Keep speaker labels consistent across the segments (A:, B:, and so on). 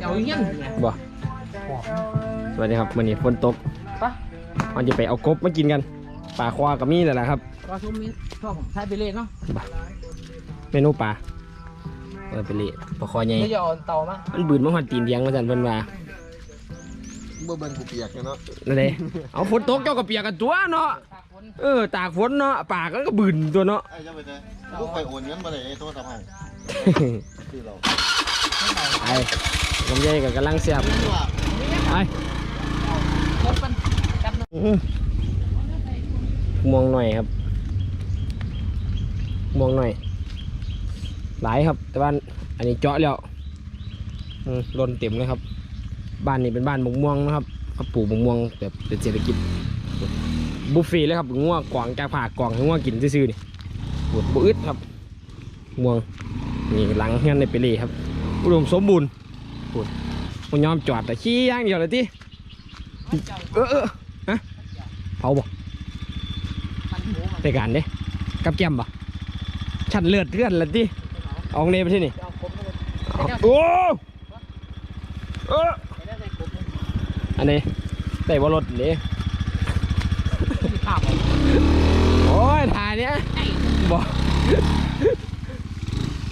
A: เจ้าเงี้ยนไง
B: บ่สวัสดีครับวันนี้ฝนตก
A: ปะ
B: มันจะไปเอากบมากินกันปลาควากับมีนั่นแหละครับ
A: ก็ชุ่มนี้ชอบใช้ไปเล่นเนาะ
B: เมนูปลาเออไปเลยปลาคอใหญ่
A: เดี๋ยวจะเอาเตามา
B: มันบืนมาหันตีนเดียงมาสั่นเพิ่นว่า
C: เมื่อเบิ่งกูเปียกเนาะ
B: นั่นเด้เอาฝนตกเจ้าก็เปียกกันตัวเนาะ
A: ตากฝน
B: เออตากฝนเนาะปากมันก็บืนตัวเนาะ
C: ไอ้เจ้าไปเจอกูไปโอนเงินมาเลยไอ้โทรศัพท์ให้คือเรา
B: ไอ้ลำไยกับกำลังเสียบ
C: คือว่า
B: ไอ้
A: รถมันจับนะ
B: อื้อมองหน่อยครับมองหน่อย หลายครับ แต่บ้านอันนี้เจาะแล้วอืมล้นเต็มเลยครับ บ้านนี้เป็นบ้านมะม่วงนะครับเขาปลูกมะม่วงแบบเป็นเศรษฐกิจบุฟเฟ่ต์เลยครับง่วงกว่างจากผ่ากว่างให้ง่วงกินซื่อๆนี่ปวดบุอึดครับม่วงนี่หลังเงี้ยในเปเล่ครับ อุดมสมบูรณ์ปวดมันยอมจอดแต่ขี้อย่างเดียวเลยที่เออเออฮะเผาบ่
A: พันหมูมัน
B: ในการเด้กับแก้มบ่ชันเลือดเลือดละที่ออกเนไปที่นี่
A: จะเอาครบเลย
B: เอาโอ้เออ
A: ไม่ได้ใส่ครบเลย
B: อันนี้ได้บ่รถนี่
A: ที่ข้าวเอา
B: โอ้ยถ่ายเนี้ย
A: ไอ้
B: บ่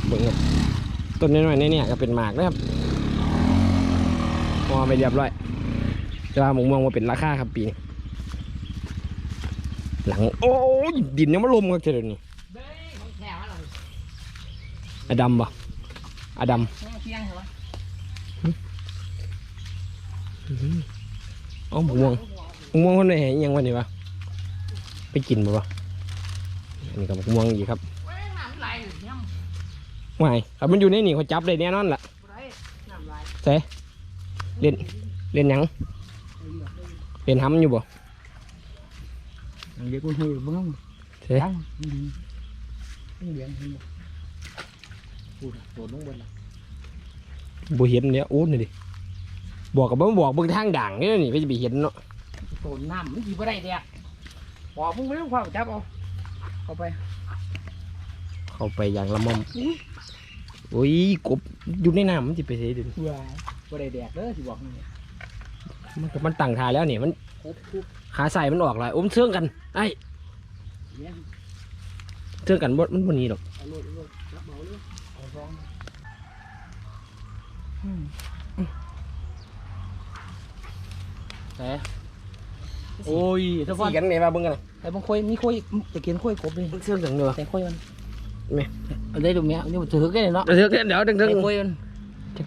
B: เบิ่งครับ ต้นน้อยๆเนี่ยก็เป็นหมากนะครับพอไปเรียบร้อยจะว่าหมงม่วงมาเป็นราคาครับปีนี้หลังโอ้ยดินยังมาลมกันเฉยนี่
A: เบ้ยของแถวอะไร
B: อดัมบ่อดัม
A: แม่เที่ยงเหรอ
B: เอ้าหมงม่วงหมงม่วงคนไหนเห็นยังวันนี้วะไปกินบ่วะอันนี้ก็หมงม่วงอีกครับ
A: เว้ยน้ำไหลอยู่เนี่ย
B: ไม่ครับมันอยู่ในนี่เขาจับได้แน่นอนล่ะ
A: ไรน้ำไหล
B: ใช่เล่นเล่นหยังเล่นห้ำอยู่บ่
A: เดี๋ยวกูหือบ้าง
B: ใช่
A: ยังนี่เลี้ยงเห็นบ่พูดโดดลงบนละ
B: บ่เห็นเนี่ยโอ้นี่ดิบอกกับบ่บอกเบิ่งทางด่างนี่นี่ไปจะไปเห็นเนาะ
A: โดดน้ำมันกี่บ่ได้เดียบอกมึงไม่ต้องความจับเอาเข้าไป
B: เข้าไปอย่างละม่อม โอ้ยกบอยู่ในน้ำมันจะไปเสียดิ
A: เบื่อบ่ได้แดกเด้อสิบอกนี่
B: มันก็มันตั้งท่าแล้วนี่มัน
A: ครบทุก
B: ขาใส่มันออกเลยอมเชื่องกันไอ้
A: เลี้ยง
B: เชื่องกันบ่มันบ่หนี้หรอก
A: เอาโลดเอาโลดรับเบาเลยเอาซองแต่โอ้ยถ้าฟั
B: สี
A: น
B: กันไหนมาเบิ่งกันน่ะ
A: แต่บางคุยมีคุยจะกินคุยกบเลย
B: มันเชื่องกันเด้อ
A: แต่คุยมัน
B: แม่
A: เอาได้ดูเมียนี่มันถือกันเลยเนาะ
B: เดี๋ยวเดี๋ยวดึงดึง
A: แต่คุยมัน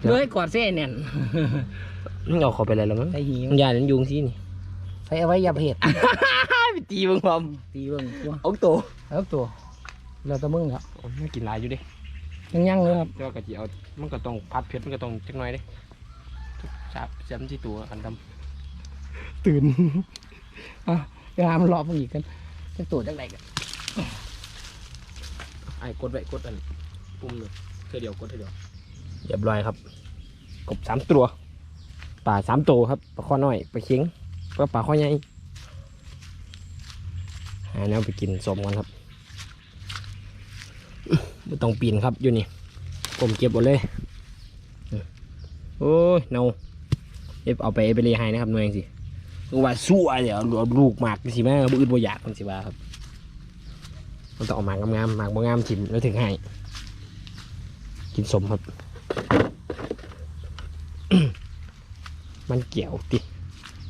A: เลื้อยกอดเส้นเนี่ย
B: มันเอาเข้าไปเลยแล้วมั้ง
A: ใส่หิว
B: มันยานั้นยุงสินี่
A: ใส่เอาไว้ยาเผ็ด
B: ไปตีเบิ่งพร้อม
A: ตีเบิ่งตัว
B: เอาโต
A: แล้วตัวเราตะมึงครับ
B: มันกินหลายอยู่เด้
A: ยังยังเลยครับ
B: แต่ว่าก็สิเอามันก็ต้องพัดเพชรมันก็ต้องจักหน่อยเด้ชาบจำที่ตัวอันดำ
A: ตื่นอะเวลามันรอพวกอีกกันจะตัวจังไรกัน
B: ไอ้กดไว้กดอันปุ่มเลยเธอเดียวกดเธอเดียวเรียบร้อยครับ กบสามตัวป่าสามตัวครับปลาข้อน้อยปลาเค็งก็ปลาข้อใหญ่หาแนวไปกินสมกันครับไม่ต้องปีนครับอยู่นี่ผมเก็บหมดเลยโอ้ยเนาเอฟเอาไปไปเลยให้นะครับหน่วยสิว่าสู้เดี๋ยวลูกหมากสิแม่บุอื่นบ่อยากมันสิว่าครับ มันต้องออกมากงามๆหมากบ่งามถิ่มแล้วถึงให้กินสมครับ มันเกี่ยวติ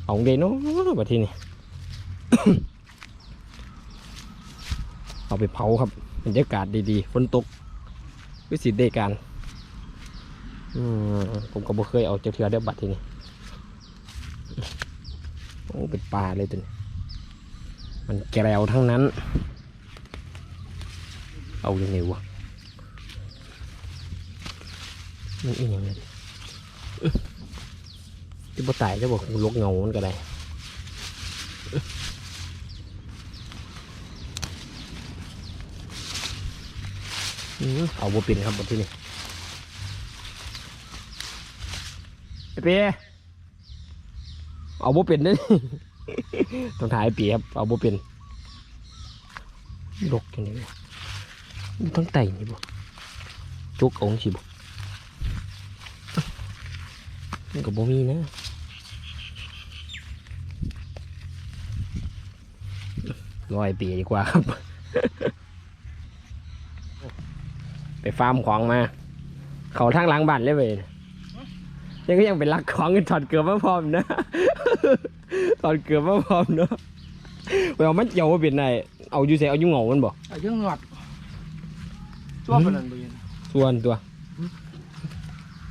B: เอาเดโน่บัดทีนี้เอาไปเผาครับบรรยากาศดีๆฝนตกวิสิตได้การอืมผมก็บ่เคยเอาเจ้าเทือได้บัดทีนี้โอ้เป็นปลาเลยตัวนี้มันแกรวทั้งนั้น เอายังไงวะมันอีกอย่างไงที่บ่ตายจะบอกลกเงามันก็ได้เอาบ่เป็นครับบทที่นี่เปียเอาบ่เป็นเด้อต้องถ่ายเปียครับ เอาบ่เป็นลกอย่างนี้ ทั้งไตนี่บ่จุกองสิบ่มันก็บ่มีนะร้อยปีดีกว่าครับ ไปฟาร์มของมา เขาทางหล้างบ้านเลยเว้ยยังก็ยังเป็นลักของกันถอดเกลือมาพร้อมนะถอดเกลือมาพร้อมเนาะไปเอามันเกี่ยวมาเป็นไงเอาอยู่ใส่เอาอยู่เหงามันบ่
A: เอาเรื่องหนวด ตัวเป็นอะไรบ้าง
B: ส่วนตัว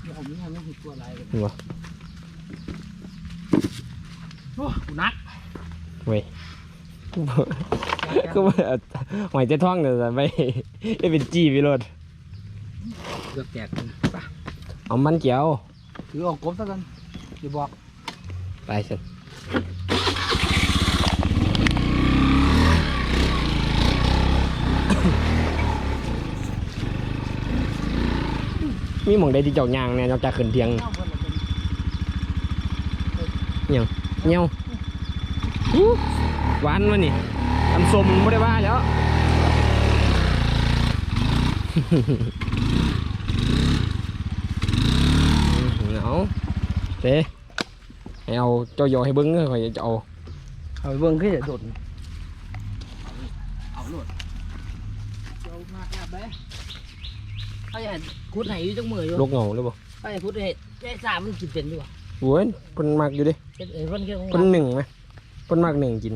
A: เดี๋ยวผมนี่ไม่ผิดตัวอะไรเลย
B: หัว
A: โอ้นัก
B: เว้ยก็ว่าหอยเจ้าท่องเนี่ยไปได้เป็นจี้ไปรถ
A: เกือบแตกกันไป
B: เอามันเกี่ยว
A: ถือออกกบซะกันอย่าบอก
B: ไปสิ มีหมองใดที่เจ้ายางเนี่ยนอกจากขึ้นเทียง
A: เอาเพิ่นละเป็น
B: เงี้ยวอู้หวานวะนี่อันสมไม่ได้ว่าแล้วเอาเต้ให้เอาเจ้าโยให้เบิ้งเลยข่อยจะเอา
A: เอาไปเบิ่งขึ้นจะโดดเอาโลดเจ้ามากแบบไหนเขาอยาก คุดไหนอยู่จังมืออยู่
B: ลูกเงาหรือเปล่า
A: เขาอยากคุดให้แค่สามมันกินเป็นดีกว่า
B: โว้ยเพิ่นมักอยู่ดิ
A: เฮ็ดเอ้ยเพิ่นเกี่ยวของ
B: เพิ่นหนึ่งไหมเพิ่นมักหนึ่งกิน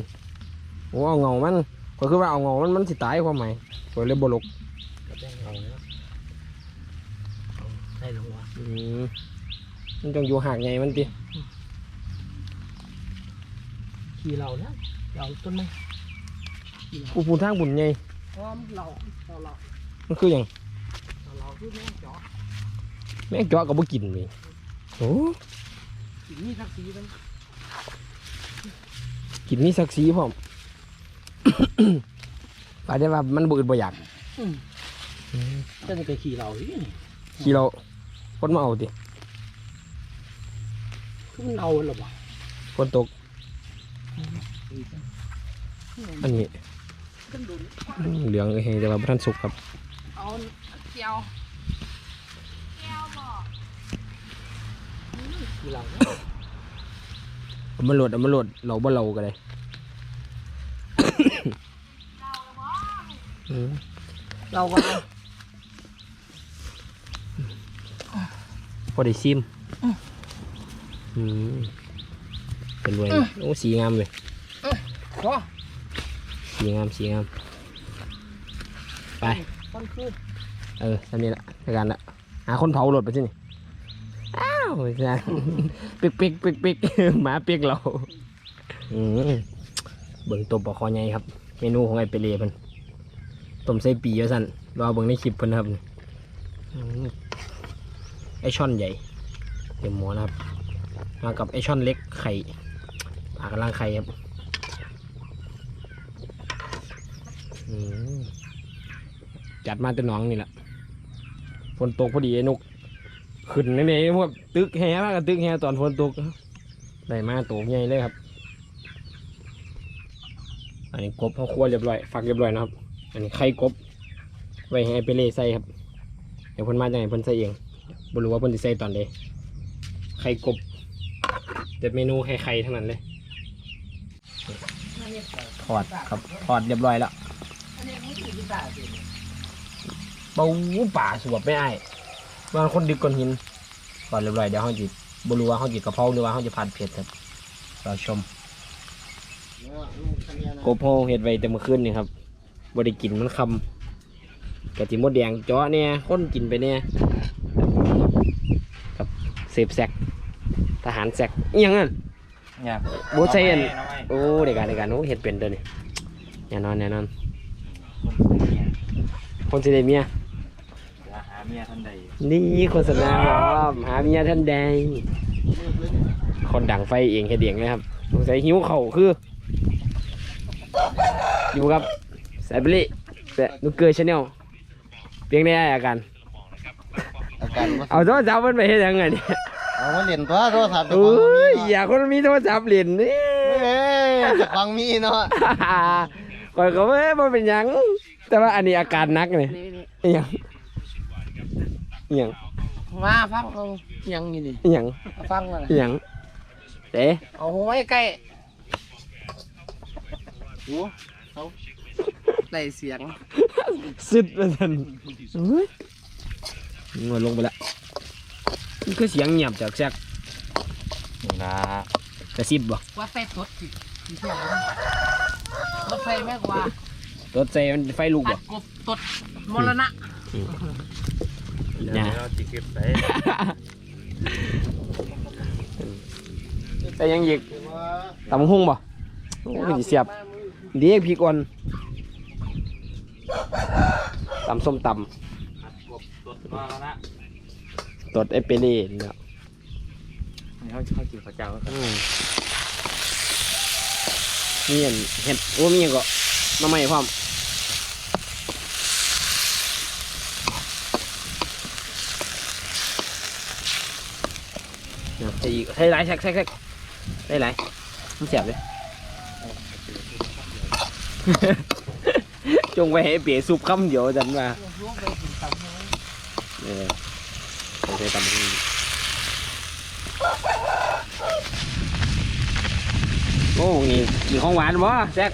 B: โอ้เอาเงามันก็คือว่าเอาเงามันมันสิตายความหมายก็เลยบ่ลก
A: เอาเนาะเอาใส่ลงวะ
B: อืมมันต้องอยู่หากไงมันติ
A: ขี่เราเนี่ยเราต้นไม้ขี่เรา
B: ผู้ผู้ทางบุญไง
A: พร้อมเราเราเรา
B: มันคือหยัง
A: เราเราที่แม่งเจาะ
B: แม่งเจาะก็บ่กินเลยโอ้
A: กินนี่ทักสีมัน
B: กินมีศักดิ์ศรีพร้อม ปาได้ว่ามันบ่อึดบ่อยาก
A: จะนี่ไปขี่เราอีนี่
B: ขี่เราคนมาเอาติ
A: คือมันเอาหรอบ่
B: คนตก อันนี้
A: ขึ้นดุน
B: เหลืองเอ้ยแต่ว่าบ่ทันสุกครับ
A: เอาเจียว ขี่เราเนี่ย
B: เอามาโหลดเอามาโหลดเราบ่เราก็ได้อืม
A: เราก็เอา
B: พอได้ซิม
A: อืม
B: อืมเป็นรวยโอ้สีงามเลย
A: ขอ
B: สีงามสีงาม ไป
A: คนคือ
B: เออทำนี้ละในการละหาคนเผาโหลดไปสินี่อ้าวจ้าปิกปิกปิกปิกหมาปิกเราเบิ่งตัวปลาคอใหญ่ครับ เมนูของไอเปเล่เพิ่นต้มใส่ปีว่าสั่นรอเบิ่งในคลิปเพิ่นครับไอช่อนใหญ่เต็มหมอนะครับ มากับไอช่อนเล็กไข่ปลากำลังไข่ครับจัดมาแตัวหน้องนี่แหละฝนตกพอดีไอ้นก ขึ้นในนี้พวกตึกแห่มากกับตึกแห่ตอนฝนตกได้มาตัวใหญ่เลยครับ อันนี้กบเขาคั่วเรียบร้อยฝักเรียบร้อยนะครับ อันนี้ไข่กบ ไว้ให้ไปเล่ใส่ครับ เดี๋ยวเพิ่นมาจากไหนเพิ่นใส่เองบ่รู้ว่าเพิ่นสิใส่ตอนใดไข่กบแต่เมนูให้ไข่ทั้งนั้นเลยทอดครับทอดเรียบร้อยแล้ว
A: อันนี้มันขี่ที่ตาสิ
B: เบาป่าสวบไม่ได้ บางคนดึกก้อนหินทอดเรียบร้อยเดี๋ยวเขาจิบ่รู้ว่าเขาจิกะเพราหรือว่าเขาจะผัดเผ็ดครับรอชมกบโฮเห็ดไว้แต่เมื่อคืนนี่ครับบ่ได้กินมันคำกะจิมดแดงเจาะเนี่ยคนกินไปเนี่ยกับเสพแซกทหารแซกอิหยังนั่น
C: เนี่ย
B: โบเซนโอ้เด็กการเด็กการโอ้เห็ดเป็นตัวนี้แน่นอนแน่นอนคนสิได้เมีย
C: หา เมียท่านใด
B: นี่โฆษณาพร้อมหาเมียท่านใด คนดังไฟเองเฮ็ดเองเลยครับสงสัยหิวเข่าวคือ อยู่กับแซบลี่แซนุกเกอร์ชาแนลเพียงได้อาการ
C: อาการว่า
B: เอาโทรศัพท์มันไปเฮ็ดยังไงเนี่ย
C: เอามาเล่นตัวโทรศัพท์
B: โอ้ยอยากคนมีโทรศัพท์เล่นนี่
C: เอ้ยจะฟังมีเนาะ
B: ก่อยก็ไม่บ่เป็นหยัง แต่ว่าอันนี้อาการหนักเลย
A: นี่นี่
B: อิหยัง อิหยัง
A: โอ้มาฟังเอายังนี่ดิ
B: อหย่าง
A: มาฟังกัน
B: อหย่างเต๋
A: เอาไว้ใกล้
C: โอ้
A: ได้เสียง
B: สุดเลยท่านเฮ้ยมันลงไปละมันคือเสียงเงียบจากแซก
D: นี่นะ
B: กระซิบบ่
A: ว่าใส่ตดสิที่เที่ยวรถไฟแม่กว่า
B: รถใจมันไฟลุก
A: ตั
B: บ่
A: ดกบตดมรณะ
B: เนี่ย
D: เราจะเก็บไป
B: แต่ยังอีก
C: ว่า
B: ตำหุ่งบ่โอ้ยเสียบเดียกพี่ก่อนตำส้มต
D: กบตดมาแล้วนะำ
B: ตดเอเปเล่นี่เนาะ
D: นี่เขาเขาจีบพระเจ้า
B: อืมนี่อันเห็ดโอ้มีอันก็มาใหม่พร้อม นี่ยใส่อีใส่หลายแซกแซกแซกได้หลายมันเสียบเลยจงไปให้เปียซุปคำเดียวจันว่า
A: เลย
B: เออใส่ใส่ตำที่โอ้นี่กินของหวานบ่แซก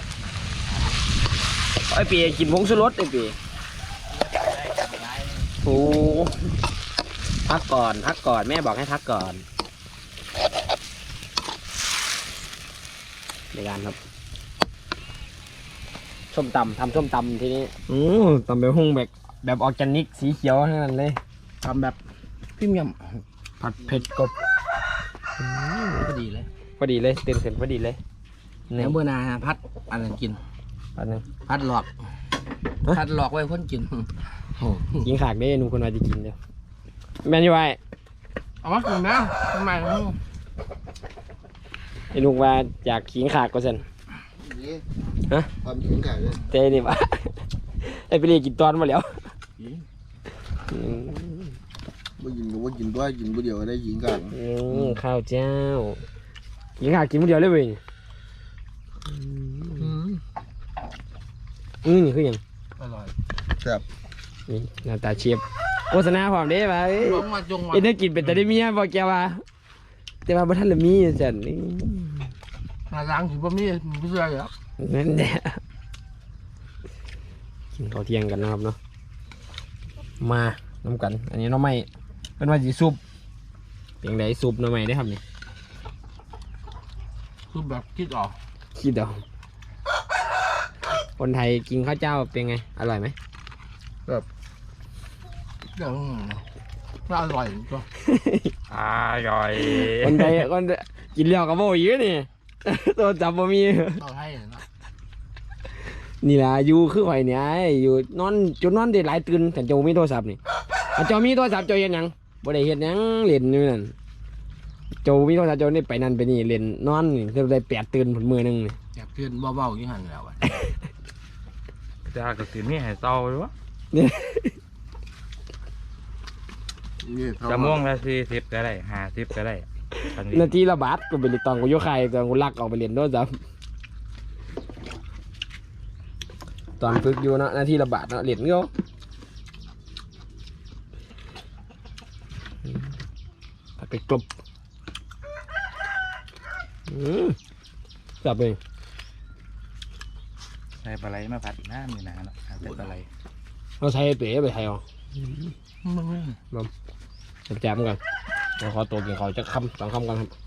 B: ไอ้เปียกินผงชูรสไอ้เปียโอ้พักก่อนพักก่อนแม่บอกให้พักก่อน ในการครับส้มตำทำส้มตำทีนี้โอ้ตำแบบหุ่งแบบแบบออร์แกนิกสีเขียวทั้งนั้นเลย
A: ทำแบบพรีเมียม
B: ผัดเผ็ดกบ
A: พอดีเลย
B: พอดีเลยเต็มเต็มพอดีเลย
A: เนื้อเบื่อหนาพัดอันนั้นกิน
B: อันนึง
A: พัดหลอก
B: ฮะ
A: พัดหลอกไว้คนกิน
B: กินขากได้หนุ่มคนมาจะกินเดียวแม่นอยู่ไว้
A: เอามากินนะทำไม
B: ไอ้นุ่มว่าอยากขิงขากก็สัน
C: นี่
B: ฮะ
C: ความถึงไก่เลย
B: เต้นี่วะไอ้ไปเรียนกินตอนมาแล้วอืม
C: ว่ากินก็ว่ากินด้วยกินผู้เดียวก็ได้หญิงกัน
B: อืมข้าวเจ้าขิงขากกินคนเดียวเลยเว้ยอืมนี่คือหยัง
A: อร่อย
B: นี่หน้าตาเชียบโฆษณาความเด้ป่ะเอ้ย
A: ลงมาจงมา
B: เอ็นได้กินเป็นแต่ได้เมียบอกแกว่า แต่ว่าบ่ทันละมีจันนี่
A: หาล้างถึงบ่มีไม่เชื่อเหรอ
B: นั่นแหละกินข้าวเที่ยงกันนะครับเนาะมาน้ำกัน อันนี้หน้องไม้เป็นว่าจีซุปเพียงใดซุปหน้องไม้ได้อครับนี่
A: คือแบบคิดออก
B: คิดเอาคนไทยกินข้าวเจ้าเป็นไง อร่อยไหม
A: เดี๋ยวน่าอร่อยก็
D: อร่อย
B: คนไทยคนกินแล้วก็บ่อยู่นี่ ตัวจับบ่มี
A: ต้องให้นะ
B: นี่ล่ะอยู่คือข่อยเนี่ยไอ้อยู่นอนจุดนอนได้หลายตื่นแต่เจ้ามีโทรศัพท์นี่อะเจ้ามีโทรศัพท์เจ้าเฮ็ดหยังบ่ได้เฮ็ดหยังเล่นอยู่นั่นเจ้ามีโทรศัพท์เจ้าได้ไปนั่นไปนี่เล่นนอนนี่เจ้าได้แปดตื่นผลมือหนึงนี่
A: อยากเพื่อนเบาๆอยี่หันแล้วอะ
D: จ้ากระสือนี่ให้เศร้าเลยวะ
C: นี่เขา
D: จะม่วงละสี่สิบก็ได้ห้าสิบก็ได้อั นนี้
B: นาทีละบาทก็ไปเล่นตอนกูโยกใครตอนกูลักออกไปเล่นโทรศัพท์ตอนฝึกอยู่เนาะนาทีละบาทเนาะเล่นเงี้ยวผัดไปกลบอืมจับเลย
D: ใส่ปลาไหลมาผัดน้ำนี่นะเนาะใส่ปลาไหล
B: เราใช้เป๋ไปไทยเอา
A: มึง
B: จับจับๆกันเดี๋ยว ขอตัวกินเขาจะคำสองคำกันครับ